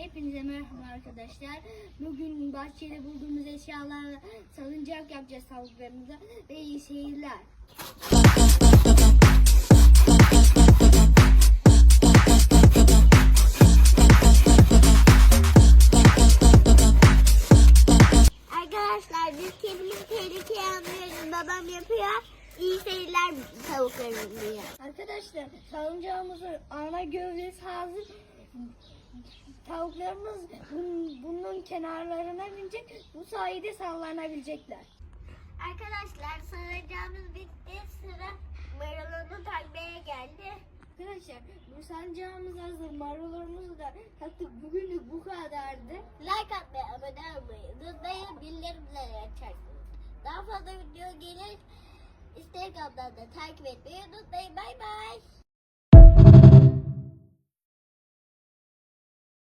Hepinize merhaba arkadaşlar. Bugün bahçede bulduğumuz eşyalarla salıncak yapacağız tavuklarımıza ve iyi seyirler. Arkadaşlar biz kendimizi tehlikeye almıyoruz. Babam yapıyor. İyi seyirler tavuklarım diye. Arkadaşlar salıncağımızın ana gövdesi hazır. Tavuklarımız bunun, kenarlarına binecek. Bu sayede sallanabilecekler. Arkadaşlar salıncağımız bitti. Sıra marulunu takmaya geldi. Arkadaşlar bu salıncağımız hazır. Marullarımızı da taktık. Bugünlük bu kadardı. Like atmayı, abone olmayı unutmayın. Bildirimleri açarsınız. Daha fazla video gelir. Instagram'dan da takip etmeyi unutmayın.